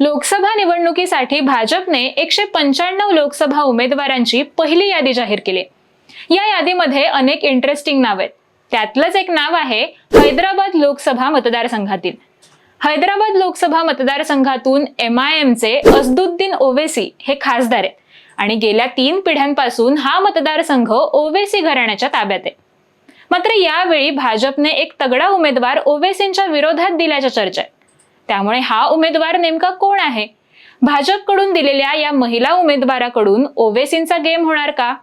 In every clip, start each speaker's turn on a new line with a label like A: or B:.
A: लोकसभा निवडणुकीसाठी भाजपने एकशे पंच्याण्णव लोकसभा उमेदवारांची पहिली यादी जाहीर केली. या यादीमध्ये अनेक इंटरेस्टिंग नाव आहेत. त्यातलंच एक नाव आहे हैदराबाद लोकसभा मतदारसंघातील. हैदराबाद लोकसभा मतदारसंघातून एम आय एमचे असदुद्दीन ओवेसी हे खासदार आहेत. आणि गेल्या तीन पिढ्यांपासून हा मतदारसंघ ओवेसी घराण्याच्या ताब्यात आहे. मात्र यावेळी भाजपने एक तगडा उमेदवार ओवेसींच्या विरोधात दिल्याच्या चर्चा आहे त्यामुळे हा उमेदवार नेमका कोण आहे? भाजपकडून दिलेल्या या महिला उमेदवाराकडून ओवेसींचा गेम होणार का?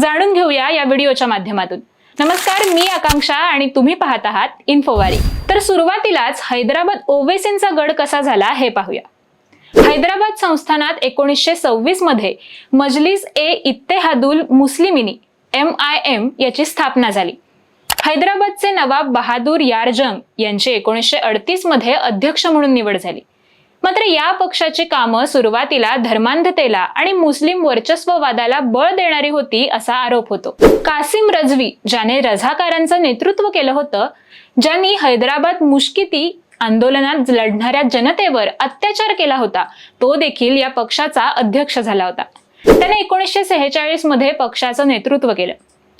A: जाणून घेऊया या व्हिडिओच्या माध्यमातून. नमस्कार मी आकांक्षा आणि तुम्ही पाहत आहात इन्फोवारी. तर सुरुवातीलाच हैदराबाद ओवेसींचा गड कसा झाला हे पाहूया. हैदराबाद संस्थानात एकोणीसशे सव्वीसमध्ये Majlis e Ittehadul Muslimeen M I M याची स्थापना झाली. हैदराबादचे नवाब बहादूर यारजंग यांची एकोणीसशे अडतीसमध्ये अध्यक्ष म्हणून निवड झाली. मात्र या पक्षाची कामं सुरुवातीला धर्मांधतेला आणि मुस्लिम वर्चस्ववादाला बळ देणारी होती असा आरोप होतो. कासिम रजवी ज्याने रझाकारांचं नेतृत्व केलं होतं ज्यांनी हैदराबाद मुश्किती आंदोलनात लढणाऱ्या जनतेवर अत्याचार केला होता तो देखील या पक्षाचा अध्यक्ष झाला होता. त्याने एकोणीसशे सेहेचाळीसमध्ये पक्षाचं नेतृत्व केलं.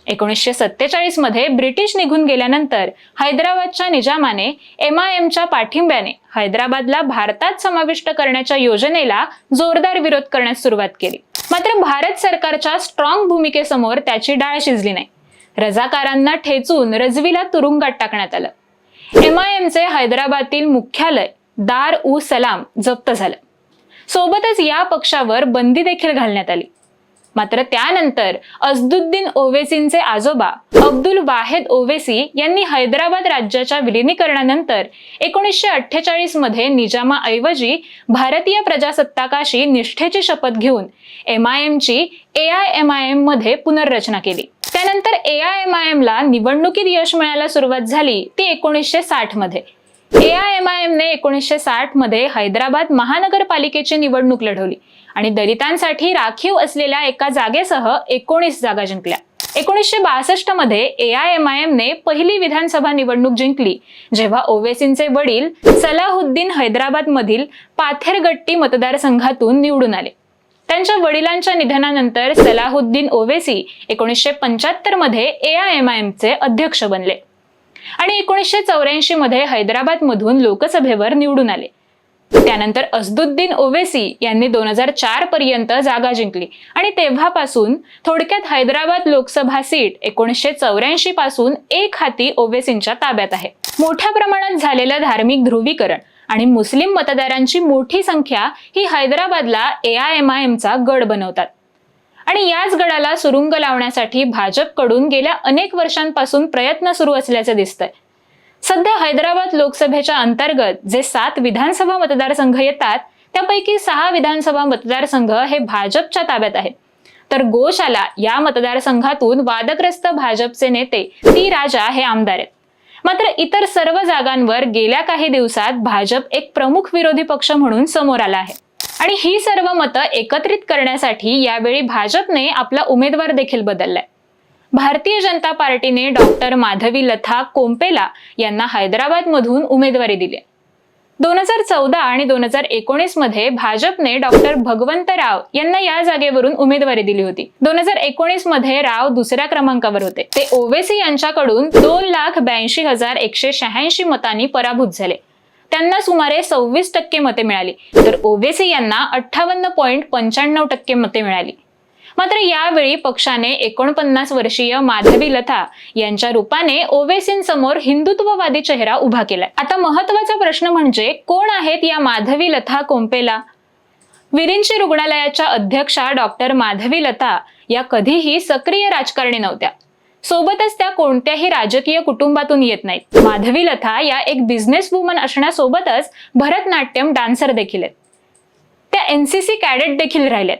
A: एकोणीसशे सत्तेचाळीसमध्ये ब्रिटिश निघून गेल्यानंतर हैदराबादच्या निजामाने एम आय एमच्या पाठिंब्याने हैदराबादला भारतात समाविष्ट करण्याच्या योजनेला जोरदार विरोध करण्यास सुरुवात केली. मात्र भारत सरकारच्या स्ट्रॉंग भूमिकेसमोर त्याची डाळ शिजली नाही. रजाकारांना ठेचून रजवीला तुरुंगात टाकण्यात आलं. एम आय एमचे हैदराबादतील मुख्यालय दार उ सलाम जप्त झालं. सोबतच या पक्षावर बंदी देखील घालण्यात आली. मात्र त्यानंतर अजदुद्दीन ओवेसींचे आजोबा अब्दुल वाहेद ओवेसी यांनी हैदराबाद राज्याच्या विलिनीकरणानंतर एकोणीसशे अठ्ठेचाळीसमध्ये निजामाऐवजी भारतीय प्रजासत्ताकाशी निष्ठेची शपथ घेऊन एम आय एमची ए आय एम आय एममध्ये पुनर्रचना केली. त्यानंतर ए आय एम आय एमला निवडणुकीत यश मिळायला सुरुवात झाली ती एकोणीसशे साठमध्ये ए आय एम आय एमने एकोणीसशे साठमध्ये हैदराबाद महानगरपालिकेची निवडणूक लढवली. आणि दलितांसाठी राखीव असलेल्या एका जागेसह एकोणीस जागा जिंकल्या. एकोणीसशे बासष्टमध्ये ए आय एम आय एमने पहिली विधानसभा निवडणूक जिंकली जेव्हा ओवेसींचे वडील सलाहुद्दीन हैदराबाद मधील पाथेरगट्टी मतदारसंघातून निवडून आले. त्यांच्या वडिलांच्या निधनानंतर सलाहुद्दीन ओवेसी एकोणीसशे पंच्याहत्तरमध्ये ए आय एम आय एमचे अध्यक्ष बनले आणि एकोणीसशे चौऱ्याऐंशी मध्ये हैदराबाद मधून लोकसभेवर निवडून आले. त्यानंतर असदुद्दीन ओवेसी यांनी दोन हजार चार पर्यंत जागा जिंकली. आणि तेव्हापासून थोडक्यात हैदराबाद लोकसभा सीट एकोणीसशे चौऱ्याऐंशी पासून एक हाती ओवेसींच्या ताब्यात आहे. मोठ्या प्रमाणात झालेलं धार्मिक ध्रुवीकरण आणि मुस्लिम मतदारांची मोठी संख्या ही हैदराबादला ए आय एम आय एमचा गड बनवतात. आणि याच गडाला सुरुंग लावण्यासाठी भाजपकडून गेल्या अनेक वर्षांपासून प्रयत्न सुरू असल्याचे दिसतंय. सध्या हैदराबाद लोकसभेच्या अंतर्गत जे सात विधानसभा मतदारसंघ येतात त्यापैकी सहा विधानसभा मतदारसंघ हे भाजपच्या ताब्यात आहेत. तर गोशाला या मतदारसंघातून वादग्रस्त भाजपचे नेते टी राजा हे आमदार आहेत. मात्र इतर सर्व जागांवर गेल्या काही दिवसात भाजप एक प्रमुख विरोधी पक्ष म्हणून समोर आला आहे. आणि ही सर्व मतं एकत्रित करण्यासाठी यावेळी भाजपने आपला उमेदवार देखील बदललाय. भारतीय जनता पार्टीने डॉक्टर माधवी लथा कोम्पेला यांना हैदराबादमधून उमेदवारी दिली. दोन हजार चौदा आणि दोन हजार एकोणीसमध्ये भाजपने डॉक्टर भगवंत राव यांना या जागेवरून उमेदवारी दिली होती. दोन हजार एकोणीसमध्ये राव दुसऱ्या क्रमांकावर होते. ते ओवेसी यांच्याकडून दोन लाख ब्याऐंशी हजार एकशे शहाऐंशी मतांनी पराभूत झाले. त्यांना सुमारे सव्वीस टक्के मते मिळाली. तर ओवेसी यांना अठ्ठावन्न पॉईंट पंच्याण्णव टक्के मते मिळाली. मात्र यावेळी पक्षाने एकोणपन्नास वर्षीय माधवी लथा यांच्या रूपाने ओवेसींसमोर हिंदुत्ववादी चेहरा उभा केलाय. आता महत्त्वाचा प्रश्न म्हणजे कोण आहेत या माधवी लथा कोंपेला? विरिंची रुग्णालयाच्या अध्यक्षा डॉक्टर माधवी लता या कधीही सक्रिय राजकारणी नव्हत्या. सोबतच त्या कोणत्याही राजकीय कुटुंबातून येत नाहीत. माधवी लथा या एक बिझनेस वुमन असण्यासोबतच भरतनाट्यम डान्सर देखील आहेत. त्या एनसीसी कॅडेट देखील राहिल्यात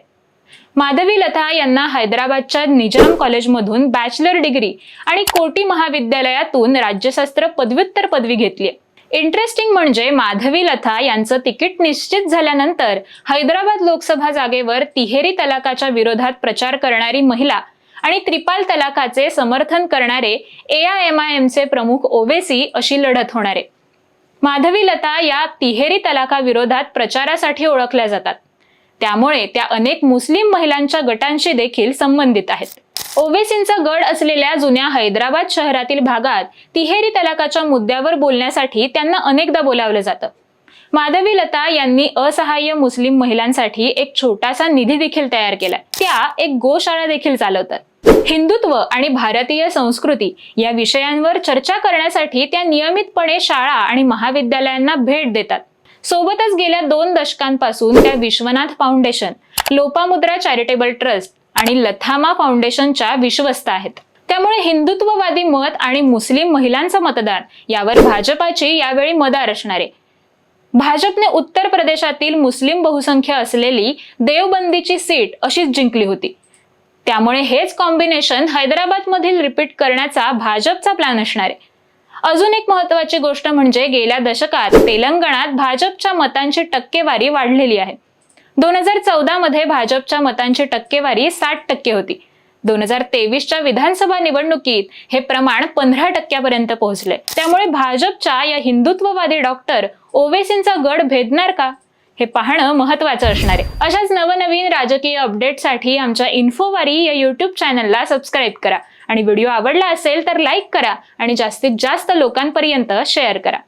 A: माधवी लथा यांना हैदराबादच्या निजाम कॉलेजमधून बॅचलर डिग्री आणि कोटी महाविद्यालयातून राज्यशास्त्र पदव्युत्तर पदवी घेतली. इंटरेस्टिंग म्हणजे माधवी लथा यांचं तिकीट निश्चित झाल्यानंतर हैदराबाद लोकसभा जागेवर तिहेरी तलाकाच्या विरोधात प्रचार करणारी महिला आणि त्रिपाल तलाकाचे समर्थन करणारे ए आय एम आय एमचे प्रमुख ओवेसी अशी लढत होणार आहे. माधवी लता या तिहेरी तलाकाविरोधात प्रचारासाठी ओळखल्या जातात. त्यामुळे त्या अनेक मुस्लिम महिलांच्या गटांशी देखील संबंधित आहेत. ओवेसींचा गड असलेल्या जुन्या हैदराबाद शहरातील भागात तिहेरी तलाकाच्या मुद्द्यावर बोलण्यासाठी त्यांना अनेकदा बोलावलं जातं. माधवी लता यांनी असहाय्य मुस्लिम महिलांसाठी एक छोटासा निधी देखील तयार केला त्या एक गोशाळा देखील चालवतात. हिंदुत्व आणि भारतीय संस्कृती या विषयांवर चर्चा करण्यासाठी त्या नियमितपणे शाळा आणि महाविद्यालयांना भेट देतात. सोबतच गेल्या दोन दशकांपासून त्या Vishwanath foundation Lopamudra charitable trust आणि लथामा फाउंडेशनच्या विश्वस्त आहेत. त्यामुळे हिंदुत्ववादी मत आणि मुस्लिम महिलांचं मतदान यावर भाजपाची यावेळी मदार असणार. आहे भाजपने उत्तर प्रदेशातील मुस्लिम बहुसंख्य असलेली देवबंदीची सीट अशीच जिंकली होती. त्यामुळे हेच कॉम्बिनेशन हैदराबादमधील रिपीट करण्याचा भाजपचा प्लॅन असणार आहे. अजून एक महत्वाची गोष्ट म्हणजे गेल्या दशकात तेलंगणात भाजपच्या मतांची टक्केवारी वाढलेली आहे. दोन हजार चौदा मध्ये भाजपच्या मतांची टक्केवारी साठ टक्के होती. दोन हजार तेवीसच्या विधानसभा निवडणुकीत हे प्रमाण पंधरा टक्क्यापर्यंत पोहोचले. त्यामुळे भाजपच्या या हिंदुत्ववादी डॉक्टर ओवेसींचा गड भेदणार का? हे पाहणं महत्वाचं असणार आहे. अशाच नवनवीन राजकीय अपडेटसाठी आमच्या इन्फोवारी या युट्यूब चॅनलला सबस्क्राईब करा. आणि व्हिडिओ आवडला असेल तर लाईक करा आणि जास्तीत जास्त लोकांपर्यंत शेअर करा.